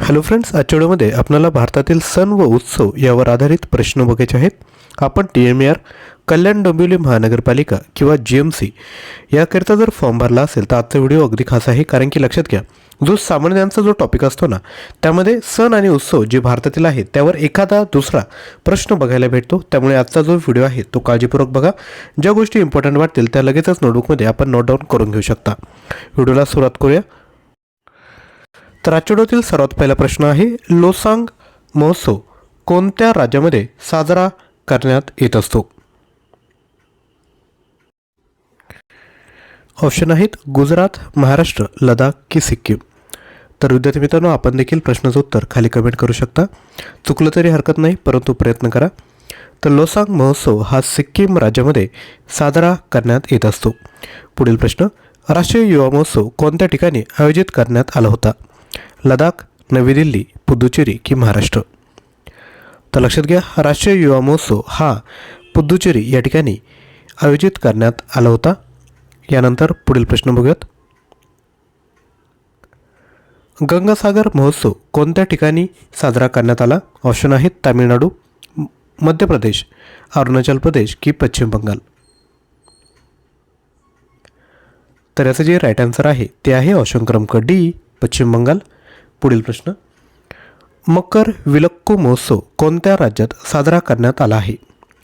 Hello friends आजच्या व्हिडिओमध्ये आपल्याला भारतातील सण व उत्सव यावर आधारित प्रश्न बघायचे आहेत. आपण T M R Kalyan Dombivli महानगरपालिका किंवा जी एम सी याकरिता जर फॉर्म भरला असेल तर आजचा व्हिडिओ अगदी खास आहे कारण की लक्षात घ्या जो सामान्यांचा जो टॉपिक असतो ना त्यामध्ये सण आणि उत्सव जे भारतातील आहेत त्यावर एखादा दुसरा प्रश्न बघायला भेटतो. त्यामुळे आजचा जो व्हिडिओ आहे तो काळजीपूर्वक बघा. ज्या गोष्टी इम्पॉर्टंट वाटतील त्या लगेचच नोटबुकमध्ये आपण नोट डाऊन करून घेऊ शकता. व्हिडिओला सुरुवात करूया. तर सर्वात पहिला प्रश्न आहे लोसांग महोत्सव कोणत्या राज्यामध्ये साजरा करण्यात येत असतो? ऑप्शन आहेत गुजरात महाराष्ट्र लडाख की सिक्कीम. तर विद्यार्थी मित्रांनो आपण देखील प्रश्नाचं उत्तर खाली कमेंट करू शकता. चुकलं तरी हरकत नाही परंतु प्रयत्न करा. तर लोसांग महोत्सव हा सिक्कीम राज्यामध्ये साजरा करण्यात येत असतो. पुढील प्रश्न राष्ट्रीय युवा महोत्सव कोणत्या ठिकाणी आयोजित करण्यात आला होता? लडाख नवी दिल्ली पुदुचेरी की महाराष्ट्र. तर लक्षात घ्या राष्ट्रीय युवा महोत्सव हा पुदुचेरी या ठिकाणी आयोजित करण्यात आला होता. यानंतर पुढील प्रश्न बघूयात. गंगासागर महोत्सव कोणत्या ठिकाणी साजरा करण्यात आला? ऑप्शन आहेत तामिळनाडू मध्य प्रदेश अरुणाचल प्रदेश की पश्चिम बंगाल. तर याचं जे राईट आन्सर आहे ते आहे ऑप्शन क्रमांक डी पश्चिम बंगाल पुढील प्रश्न. मकर विलक्कू महोत्सव कोणत्या राज्यात साजरा करण्यात आला आहे?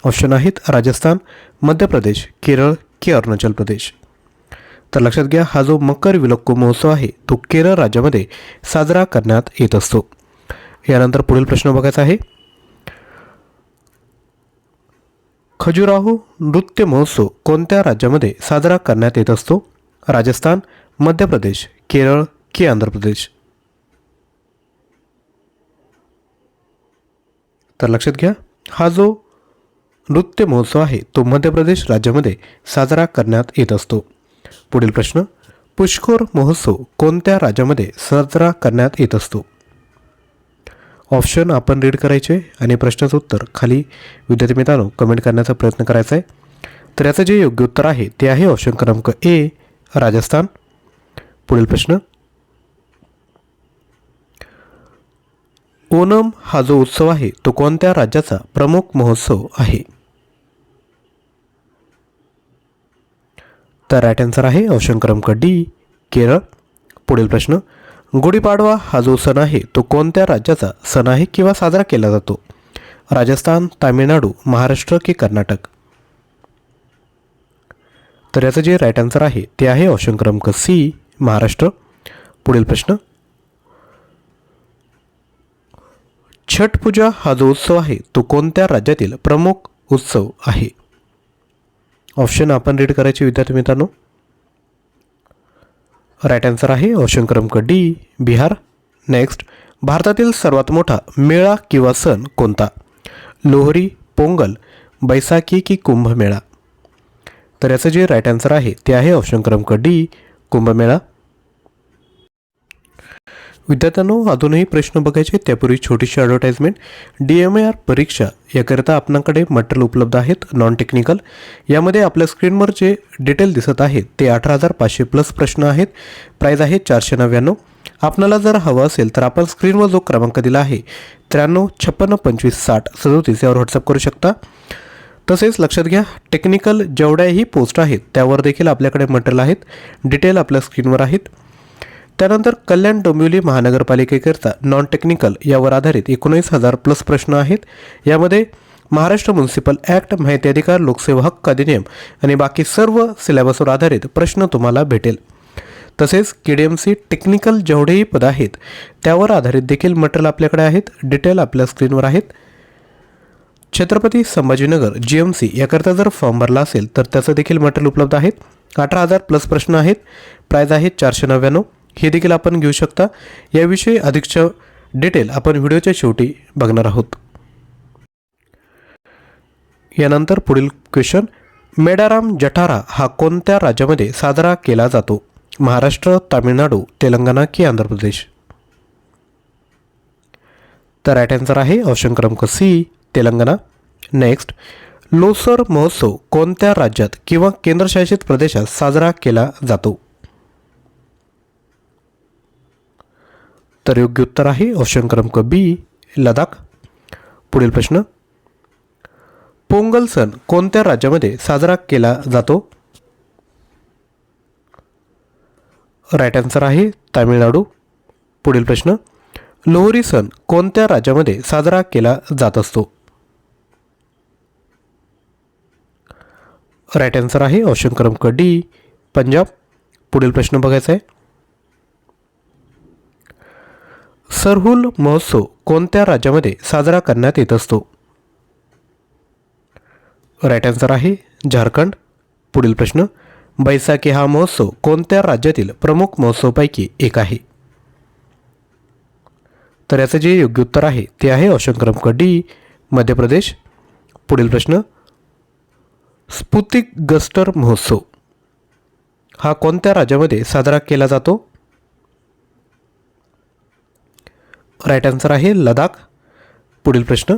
ऑप्शन आहेत राजस्थान मध्य प्रदेश केरळ की अरुणाचल प्रदेश. तर लक्षात घ्या हा जो मकर विलक्कू महोत्सव आहे तो केरळ राज्यामध्ये साजरा करण्यात येत असतो. यानंतर पुढील प्रश्न बघायचा आहे. खजुराहो नृत्य महोत्सव कोणत्या राज्यामध्ये साजरा करण्यात येत असतो? राजस्थान मध्य प्रदेश केरळ की आंध्र प्रदेश तर लक्षात घ्या हा जो नृत्य महोत्सव आहे तो मध्य प्रदेश राज्यामध्ये साजरा करण्यात येत असतो. पुढील प्रश्न पुष्कोर महोत्सव कोणत्या राज्यामध्ये साजरा करण्यात येत असतो? ऑप्शन आपण रीड करायचे आणि प्रश्नाचं उत्तर खाली. विद्यार्थी मित्रांनो कमेंट करण्याचा प्रयत्न करायचा आहे. तर याचं जे योग्य उत्तर आहे ते आहे ऑप्शन क्रमांक ए राजस्थान. पुढील प्रश्न ओनम हा जो उत्सव आहे तो कोणत्या राज्याचा प्रमुख महोत्सव आहे? तर राईट आन्सर आहे ऑप्शन क्रमांक डी केरळ. पुढील प्रश्न गुढीपाडवा हा जो सण आहे तो कोणत्या राज्याचा सण आहे किंवा साजरा केला जातो? राजस्थान तामिळनाडू महाराष्ट्र की कर्नाटक? तर याचं जे राईट आन्सर आहे ते आहे ऑप्शन क्रमांक सी महाराष्ट्र. पुढील प्रश्न छठ पूजा हा जो उत्सव आहे तो कोणत्या राज्यातील प्रमुख उत्सव आहे? ऑप्शन आपण रीड करायचे विद्यार्थी मित्रांनो. राईट आन्सर आहे ऑप्शन क्रमांक डी बिहार. नेक्स्ट भारतातील सर्वात मोठा मेळा किंवा सण कोणता? लोहरी पोंगल बैसाखी की कुंभमेळा? तर याचं जे राईट आन्सर आहे ते आहे ऑप्शन क्रमांक डी कुंभमेळा. विद्यार्थ्यांनो अजूनही प्रश्न बघायचे त्यापूर्वी छोटीशी advertisement D M A R परीक्षा याकरिता आपणाकडे मटेरियल उपलब्ध आहेत नॉन टेक्निकल यामध्ये आपल्या स्क्रीनवर जे डिटेल दिसत आहेत ते अठरा हजार पाचशे प्लस प्रश्न आहेत. प्राईज आहे चारशे नव्याण्णव. आपणाला जर हवं असेल तर आपण स्क्रीनवर जो क्रमांक दिला आहे त्र्याण्णव छप्पन्न पंचवीस साठ सदोतीस यावर व्हॉट्सअप करू शकता. तसेच लक्षात घ्या टेक्निकल जेवढ्याही पोस्ट आहेत त्यावर देखील आपल्याकडे मटेरियल आहेत. डिटेल आपल्या स्क्रीनवर आहेत. त्यानंतर कल्याण डोंबिवली महानगरपालिकेकरिता नॉन टेक्निकल यावर आधारित एकोणीस हजार प्लस प्रश्न आहेत. यामध्ये महाराष्ट्र म्युन्सिपल ॲक्ट माहिती अधिकार लोकसेवा हक्क अधिनियम आणि बाकी सर्व सिलेबसवर आधारित प्रश्न तुम्हाला भेटेल. तसेच K D M C technical जेवढेही पद आहेत त्यावर आधारित देखील मटेरियल आपल्याकडे आहेत. डिटेल आपल्या स्क्रीनवर आहेत. Chhatrapati Sambhajinagar G M C याकरता जर फॉर्म भरला असेल तर त्याचं देखील मटेरियल उपलब्ध आहेत. अठरा हजार प्लस प्रश्न आहेत. प्राईज आहे चारशे नव्याण्णव. हे देखील आपण घेऊ शकता. याविषयी अधिकच्या डिटेल आपण व्हिडिओच्या शेवटी बघणार आहोत. यानंतर पुढील क्वेश्चन. मेडाराम जठारा हा कोणत्या राज्यामध्ये साजरा केला जातो? महाराष्ट्र तामिळनाडू तेलंगणा की आंध्र प्रदेश? तर राईट आन्सर आहे ऑप्शन क्रमांक सी तेलंगणा. नेक्स्ट लोसर महोत्सव कोणत्या राज्यात किंवा केंद्रशासित प्रदेशात साजरा केला जातो? तर योग्य उत्तर आहे. ऑप्शन क्रमांक बी लडाख. पुढील प्रश्न. पोंगल सण कोणत्या राज्यामध्ये साजरा केला जातो? राईट आन्सर आहे तामिळनाडू. पुढील प्रश्न. लोहरी सण कोणत्या राज्यामध्ये साजरा केला जात असतो? राईट आन्सर आहे. ऑप्शन क्रमांक डी पंजाब. पुढील प्रश्न बघायचा आहे. सरहुल महोत्सव कोणत्या राज्यामध्ये साजरा करण्यात येत असतो? राईट आन्सर आहे झारखंड. पुढील प्रश्न बैसाखी हा महोत्सव कोणत्या राज्यातील प्रमुख महोत्सवपैकी एक आहे? तर याचं जे योग्य उत्तर आहे ते आहे ऑप्शन क्रमांक डी मध्य प्रदेश. पुढील प्रश्न स्पुतिक गस्टर महोत्सव हा कोणत्या राज्यामध्ये साजरा केला जातो? राईट आन्सर आहे लडाख पुढील प्रश्न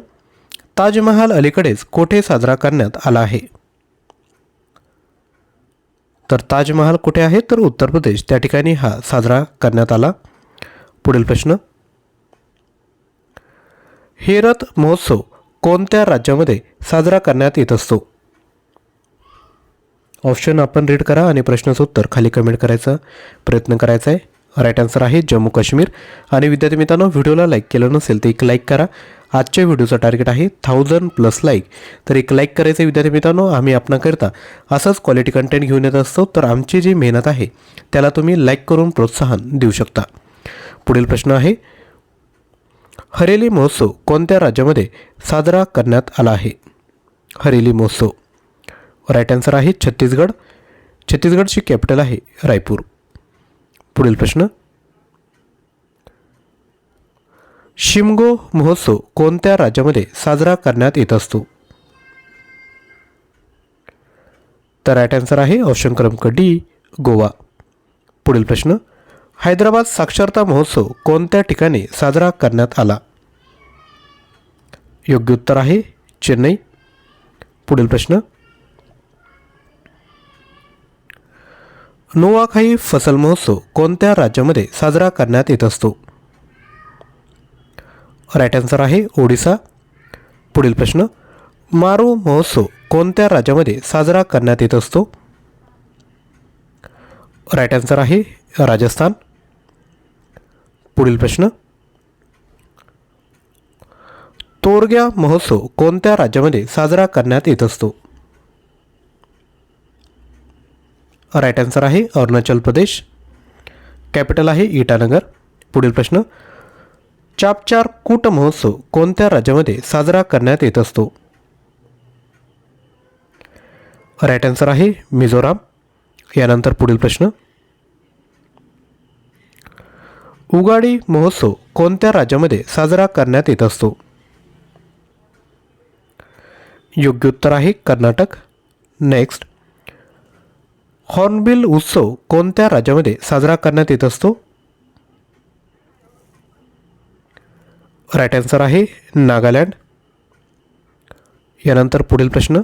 ताजमहाल अलीकडेच कोठे साजरा करण्यात आला आहे? तर ताजमहाल कुठे आहे? तर उत्तर प्रदेश. त्या ठिकाणी हा साजरा करण्यात आला. पुढील प्रश्न हेरत महोत्सव कोणत्या राज्यामध्ये साजरा करण्यात येत असतो? ऑप्शन आपण रीड करा आणि प्रश्नाचं उत्तर खाली कमेंट करायचा प्रयत्न करायचा आहे. राईट आन्सर आहे जम्मू काश्मीर. आणि विद्यार्थी मित्रांनो व्हिडिओला लाईक केलं नसेल तर एक लाईक करा. आजच्या व्हिडिओचं टार्गेट आहे थाउजंड प्लस लाईक तर एक लाईक करायचं विद्यार्थी मित्रांनो आम्ही आपणाकरता असंच क्वालिटी कंटेंट घेऊन येत असतो तर आमची जी मेहनत आहे त्याला तुम्ही लाईक करून प्रोत्साहन देऊ शकता. पुढील प्रश्न आहे हरेली महोत्सव कोणत्या राज्यामध्ये साजरा करण्यात आला आहे? हरेली महोत्सव. राईट आन्सर आहे छत्तीसगड. छत्तीसगडची कॅपिटल आहे रायपूर. पुढील प्रश्न. शिमगो महोत्सव कोणत्या राज्यामध्ये साजरा करण्यात येत असतो? तर राईट आन्सर आहे ऑप्शन क्रमांक डी गोवा. पुढील प्रश्न हैदराबाद साक्षरता महोत्सव कोणत्या ठिकाणी साजरा करण्यात आला? योग्य उत्तर आहे चेन्नई. पुढील प्रश्न नोवाखाई फसल महोत्सव कोणत्या राज्यामध्ये साजरा करण्यात येत असतो? राईट आन्सर आहे ओडिसा. पुढील प्रश्न मारू महोत्सव कोणत्या राज्यामध्ये साजरा करण्यात येत असतो? राईट आन्सर आहे राजस्थान. पुढील प्रश्न तोरग्या महोत्सव कोणत्या राज्यामध्ये साजरा करण्यात येत असतो? राईट आन्सर आहे अरुणाचल प्रदेश. कॅपिटल आहे इटानगर. पुढील प्रश्न. चापचार कूट महोत्सव कोणत्या राज्यामध्ये साजरा करण्यात येत असतो? राईट आन्सर आहे मिझोराम. यानंतर पुढील प्रश्न. उगाडी महोत्सव कोणत्या राज्यामध्ये साजरा करण्यात येत असतो? योग्य उत्तर आहे कर्नाटक. नेक्स्ट हॉर्नबिल उत्सव कोणत्या राज्यामध्ये साजरा करण्यात येत असतो? राईट आन्सर आहे नागालँड. यानंतर पुढील प्रश्न.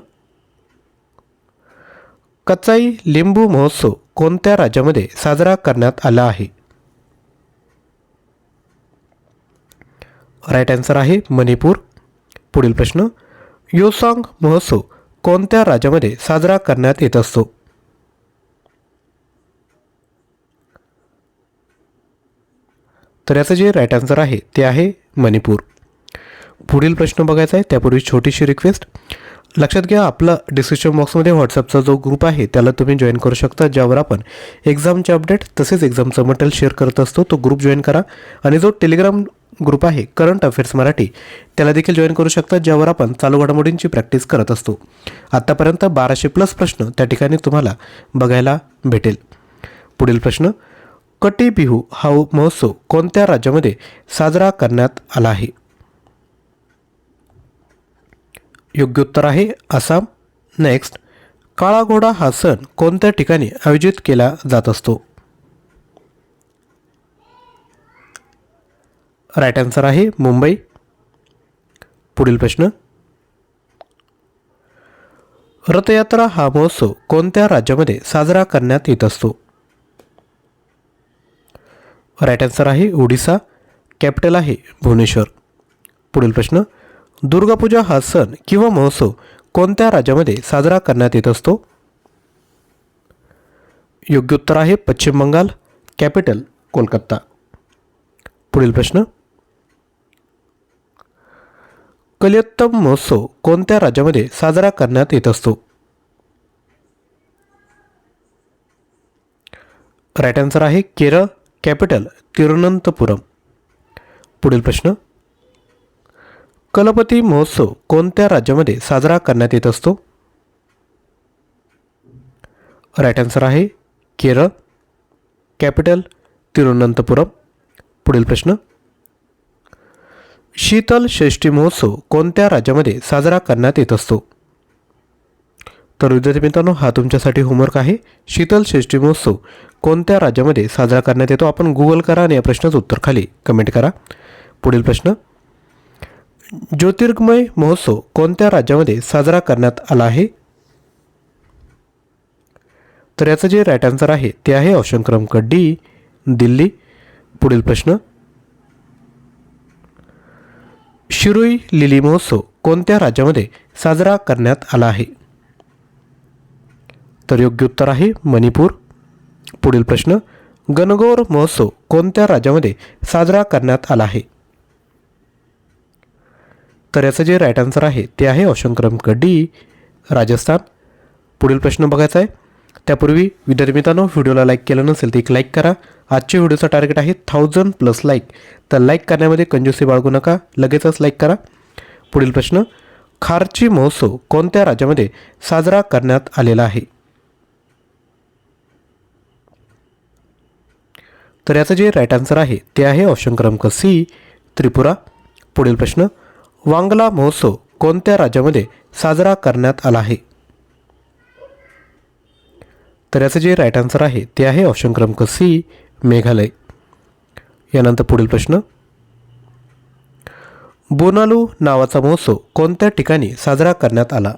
कचाई लिंबू महोत्सव कोणत्या राज्यामध्ये साजरा करण्यात आला आहे? राईट आन्सर आहे मणिपूर. पुढील प्रश्न. योसांग महोत्सव कोणत्या राज्यामध्ये साजरा करण्यात येत असतो? तर याचं जे राईट आन्सर आहे ते आहे मणिपूर. पुढील प्रश्न बघायचा आहे त्यापूर्वी छोटीशी रिक्वेस्ट लक्षात घ्या आपला डिस्क्रिप्शन बॉक्समध्ये व्हॉट्सअपचा जो ग्रुप आहे त्याला तुम्ही जॉईन करू शकता ज्यावर आपण एक्झामचे अपडेट तसेच एक्झामचं मटेरियल शेअर करत असतो तो ग्रुप जॉईन करा. आणि जो टेलिग्राम ग्रुप आहे करंट अफेअर्स मराठी त्याला देखील जॉईन करू शकता ज्यावर आपण चालू घडामोडींची प्रॅक्टिस करत असतो. आत्तापर्यंत बाराशे प्लस प्रश्न त्या ठिकाणी तुम्हाला बघायला भेटेल. पुढील प्रश्न कटी बिहू हा महोत्सव कोणत्या राज्यामध्ये साजरा करण्यात आला आहे? योग्य उत्तर आहे आसाम. नेक्स्ट काळा घोडा हा सण कोणत्या ठिकाणी आयोजित केला जात असतो? राईट आन्सर आहे मुंबई. पुढील प्रश्न. रथयात्रा हा महोत्सव कोणत्या राज्यामध्ये साजरा करण्यात येत असतो? राईट आन्सर आहे ओडिसा कॅपिटल आहे भुवनेश्वर. पुढील प्रश्न. दुर्गापूजा हा सण किंवा महोत्सव कोणत्या राज्यामध्ये साजरा करण्यात येत असतो? योग्य उत्तर आहे पश्चिम बंगाल कॅपिटल कोलकाता. पुढील प्रश्न. कलियत्तम महोत्सव कोणत्या राज्यामध्ये साजरा करण्यात येत असतो? राईट आन्सर आहे केरळ कॅपिटल तिरुवनंतपुरम. पुढील प्रश्न. कलपती महोत्सव कोणत्या राज्यामध्ये साजरा करण्यात येत असतो? राईट आन्सर आहे केरळ. कॅपिटल तिरुवनंतपुरम. पुढील प्रश्न. शीतल षष्ठी महोत्सव कोणत्या राज्यामध्ये साजरा करण्यात येत असतो? तर विद्यार्थी मित्रांनो हा तुमच्यासाठी होमवर्क आहे. शीतल षष्ठी महोत्सव. कोणत्या राज्यामध्ये साजरा करण्यात येतो? आपण गुगल करा आणि या प्रश्नाचं उत्तर खाली कमेंट करा. पुढील प्रश्न. ज्योतिर्गमय महोत्सव कोणत्या राज्यामध्ये साजरा करण्यात आला आहे? तर याचं जे राईट आन्सर आहे ते आहे ऑप्शन क्रमांक डी दिल्ली. पुढील प्रश्न. शिरोई लिली महोत्सव कोणत्या राज्यामध्ये साजरा करण्यात आला आहे? तर योग्य उत्तर आहे मणिपूर. पुढील प्रश्न गणगौर महोत्सव कोणत्या राज्यामध्ये साजरा करण्यात आला आहे? तर याचं जे राईट आन्सर आहे ते आहे ऑप्शन क्रमांक डी राजस्थान. पुढील प्रश्न बघायचा आहे. त्यापूर्वी विद्यार्थी मित्रांनो व्हिडिओला लाईक केलं नसेल तर एक लाईक करा. आजच्या व्हिडिओचं टार्गेट आहे थाउजंड प्लस लाईक तर लाईक करण्यामध्ये कंजूसी बाळगू नका लगेचच लाईक करा. पुढील प्रश्न खारची महोत्सव कोणत्या राज्यामध्ये साजरा करण्यात आलेला आहे? तर याचं जे राईट आन्सर आहे ते आहे ऑप्शन क्रमांक सी त्रिपुरा. पुढील प्रश्न वांगला महोत्सव कोणत्या राज्यामध्ये साजरा करण्यात आला आहे? तर याचं जे राईट आन्सर आहे ते आहे ऑप्शन क्रमांक सी मेघालय. यानंतर पुढील प्रश्न बोनालू नावाचा महोत्सव कोणत्या ठिकाणी साजरा करण्यात आला?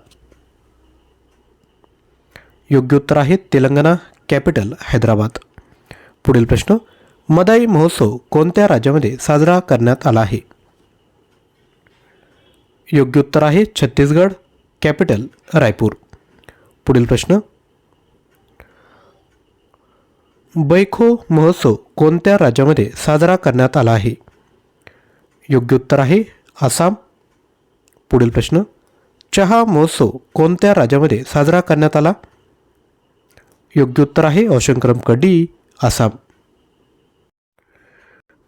योग्य उत्तर आहे तेलंगणा कॅपिटल हैदराबाद. पुढील प्रश्न मदाई महोत्सव कोणत्या राज्यामध्ये साजरा करण्यात आला आहे? योग्य उत्तर आहे छत्तीसगड कॅपिटल रायपूर. पुढील प्रश्न. बैखो महोत्सव कोणत्या राज्यामध्ये साजरा करण्यात आला आहे? योग्य उत्तर आहे आसाम. पुढील प्रश्न. चहा महोत्सव कोणत्या राज्यामध्ये साजरा करण्यात आला? योग्य उत्तर आहे ऑप्शन कडी आसाम.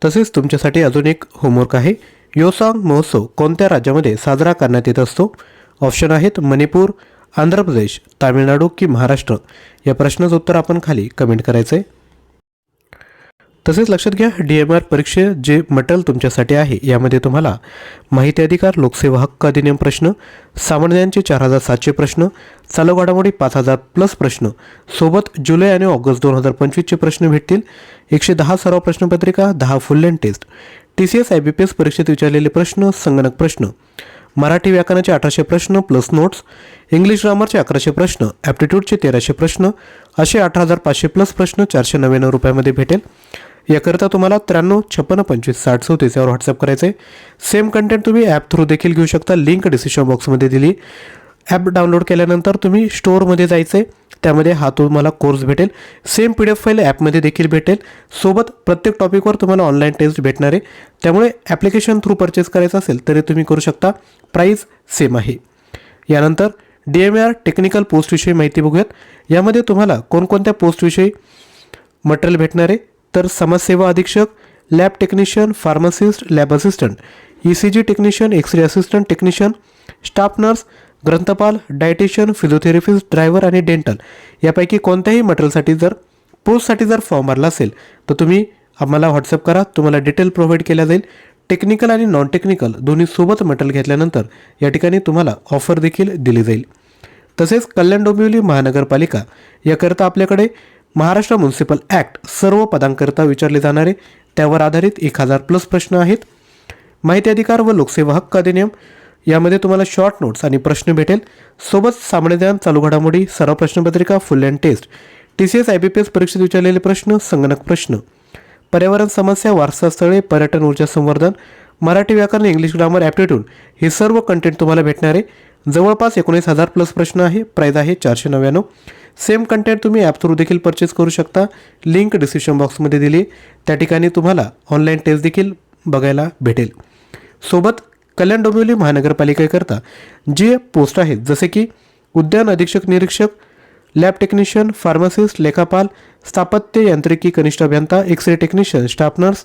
तसेच तुमच्यासाठी अजून एक होमवर्क आहे. योसांग महोत्सव कोणत्या राज्यामध्ये साजरा करण्यात येत असतो? ऑप्शन आहेत मणिपूर आंध्र प्रदेश तामिळनाडू की महाराष्ट्र. या प्रश्नाचं उत्तर आपण खाली कमेंट करायचं आहे तसेच लक्षात घ्या डी एम आर परीक्षे जे मटेरियल तुमच्यासाठी आहे यामध्ये तुम्हाला माहिती अधिकार लोकसेवा हक्क अधिनियम प्रश्न सामान्यांचे चार हजार सातशे प्रश्न चालू घडामोडी पाच हजार प्लस प्रश्न सोबत जुलै आणि ऑगस्ट दोन हजार पंचवीसचे प्रश्न भेटतील एकशे दहा सराव प्रश्नपत्रिका दहा full length test T C S I B P S परीक्षेत विचारलेले प्रश्न संगणक प्रश्न मराठी व्याकरणाचे अठराशे प्रश्न प्लस नोट्स इंग्लिश ग्रामरचे अकराशे प्रश्न ॲप्टिट्यूडचे तेराशे प्रश्न असे अठरा हजार पाचशे प्लस प्रश्न चारशे नव्याण्णव रुपयामध्ये भेटेल. याकरिता तुम्हाला त्र्याण्णव छप्पन्न पंचवीस साठ चौतीस यावर व्हॉट्सअप करायचं आहे सेम कंटेंट तुम्ही ॲप थ्रू देखील घेऊ शकता. लिंक डिस्क्रिप्शन बॉक्समध्ये दिली. ॲप डाउनलोड केल्यानंतर तुम्ही स्टोअरमध्ये जायचे त्यामध्ये हा तुम्हाला कोर्स भेटेल. Same P D F file ॲपमध्ये देखील भेटेल. सोबत प्रत्येक टॉपिकवर तुम्हाला ऑनलाईन टेस्ट भेटणार आहे. त्यामुळे ॲप्लिकेशन थ्रू परचेस करायचं असेल तरी तुम्ही करू शकता. प्राईस सेम आहे. यानंतर डी एम आर टेक्निकल पोस्टविषयी माहिती बघूयात. यामध्ये तुम्हाला कोणकोणत्या पोस्टविषयी मटेरियल भेटणार आहे? तर समाजसेवा अधीक्षक lab technician pharmacist lab assistant E C G technician X ray assistant technician staff nurse ग्रंथपाल dietitian physiotherapist driver आणि डेंटल यापैकी कोणत्याही मटेरियलसाठी जर पोस्टसाठी जर फॉर्म भरला असेल तर तुम्ही आम्हाला व्हॉट्सअप करा. तुम्हाला डिटेल प्रोव्हाइड केल्या जाईल. टेक्निकल आणि नॉन टेक्निकल दोन्ही सोबत मटेरियल घेतल्यानंतर या ठिकाणी तुम्हाला ऑफर देखील दिली जाईल. तसेच कल्याण डोंबिवली महानगरपालिका याकरता आपल्याकडे महाराष्ट्र म्युन्सिपल ॲक्ट सर्व पदांकरता विचारले जाणारे त्यावर आधारित एक हजार प्लस प्रश्न आहेत. माहिती अधिकार व लोकसेवा हक्क अधिनियम यामध्ये तुम्हाला शॉर्ट नोट्स आणि प्रश्न भेटेल. सोबत सामान्य ज्ञान चालू घडामोडी सर्व प्रश्नपत्रिका full and test T C S I B P S परीक्षेत विचारलेले प्रश्न संगणक प्रश्न पर्यावरण समस्या वारसास्थळे पर्यटन ऊर्जा संवर्धन मराठी व्याकरण इंग्लिश ग्रामर ॲप्टिट्यूड हे सर्व कंटेंट तुम्हाला भेटणार. आहे जवळपास एकोणीस हजार प्लस प्रश्न आहे. प्राईज आहे चारशे नव्याण्णव. सेम कंटेंट तुम्ही ॲप थ्रू देखील परचेस करू शकता. लिंक डिस्क्रिप्शन बॉक्समध्ये दिली. त्या ठिकाणी तुम्हाला ऑनलाईन टेस्ट देखील बघायला भेटेल. सोबत कल्याण डोंबिवली महानगरपालिकेकरता जे पोस्ट आहेत जसे की उद्यान अधीक्षक निरीक्षक लॅब टेक्निशियन फार्मासिस्ट लेखापाल स्थापत्य यांत्रिकी कनिष्ठ अभियंता X ray technician staff nurse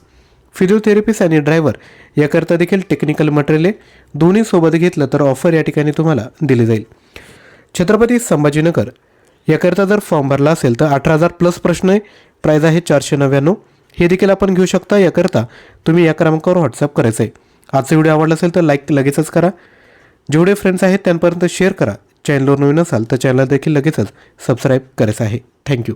physiotherapist आणि ड्रायव्हर याकरता देखील टेक्निकल मटेरियल आहे दोन्ही सोबत घेतलं तर ऑफर या ठिकाणी तुम्हाला दिली जाईल. छत्रपती संभाजीनगर याकरता जर फॉर्म भरला असेल तर अठरा हजार प्लस प्रश्न आहे. प्राईज आहे चारशे नव्याण्णव. हे देखील आपण घेऊ शकता. याकरता तुम्ही या क्रमांकावर व्हॉट्सअप करायचं आहे आजचा व्हिडिओ आवडला असेल तर लाईक लगेचच करा. जेवढे फ्रेंड्स आहेत त्यांपर्यंत शेअर करा. चॅनलवर नवीन असाल तर चॅनल देखील लगेचच सबस्क्राईब करायचं आहे. थँक्यू